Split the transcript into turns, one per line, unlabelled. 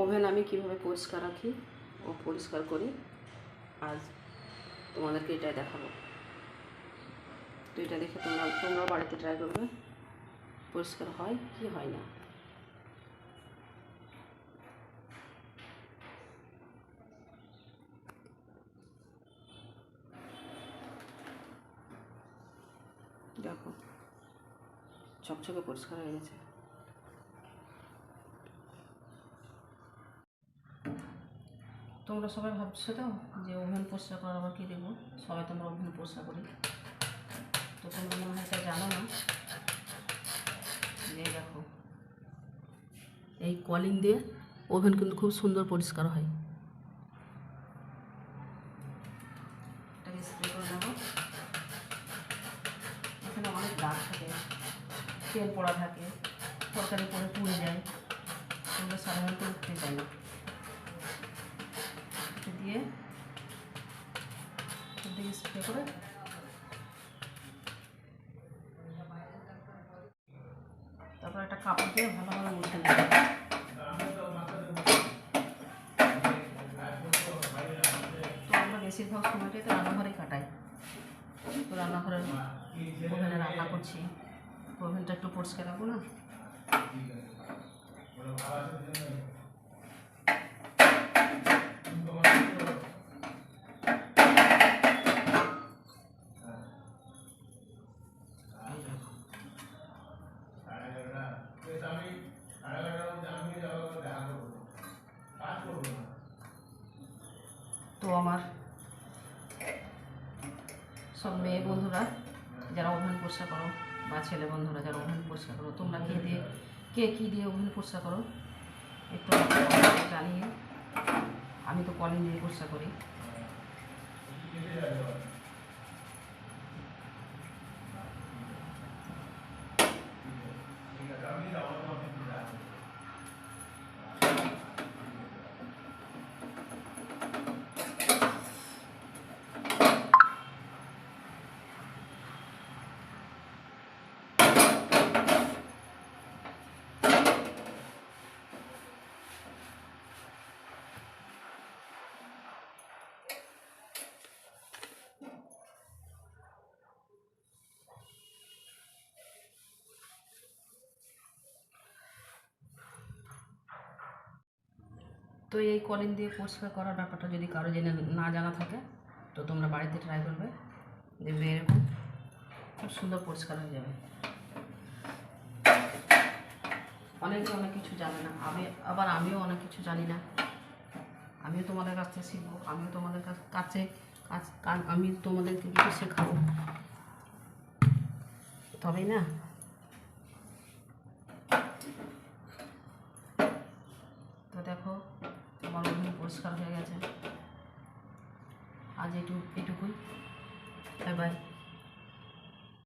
Oven আমি কীভাবে পরিষ্কার রাখি ও পরিষ্কার করি, আজ তোমাদেরকে এটাই দেখাবো। তো এটা দেখে তোমরা, তোমরাও বাড়িতে ট্রাই করবে, পরিষ্কার হয় কি হয় না। দেখো, চকচকে পরিষ্কার হয়ে গেছে। তোমরা সবাই ভাবছ তো যে ওভেন পরিষ্কার করার আবার কী দেবো? সবাই তোমরা ওভেন পরিষ্কার করি। তো তোমরা মনে হয় জানো না? এই দেখো। এই কলিং দিয়ে ওভেন কিন্তু খুব সুন্দর পরিষ্কার হয়। করে এখানে অনেক দাগ থাকে। তেল পড়া থাকে। তরকারি পরে পুড়ে যায়। সাধারণত উঠতে চায় না এটা দিয়ে দিয়ে স্প্রে করে তারপর একটা কাপড় দিয়ে ভালোভাবে নেবে তো আমরা বেশিরভাগ সময়টাই তো রান্নাঘরেই কাটাই তো রান্নাঘরের ওভেনে রান্না করছি ওভেনটা একটু পরিষ্কার রাখব না তো আমার সব মেয়ে বন্ধুরা, যারা ওভেন পরিষ্কার করো, বা ছেলে বন্ধুরা যারা ওভেন পরিষ্কার করো, তোমরা কে দিয়ে, কে কী দিয়ে ওভেন পরিষ্কার করো একটু জানিয়ে, আমি তো কলিং দিয়ে পরিষ্কার করি। তো এই কলিং দিয়ে পরিষ্কার করার ব্যাপারটা যদি কারও জেনে না জানা থাকে, তো তোমরা বাড়িতে ট্রাই করবে। দেখবে এরকম খুব সুন্দর পরিষ্কার হয়ে যাবে। অনেকে অনেক কিছু জানে না। আমি, আবার আমিও অনেক কিছু জানি না। আমিও তোমাদের কাছ থেকে শিখব, আমিও তোমাদের কাছ- কান- আমি তোমাদেরকে কিছু শেখাবো। তবেই না। তো দেখো পরিষ্কার হয়ে গেছে। আজ এটু এটুকুই। Bye bye.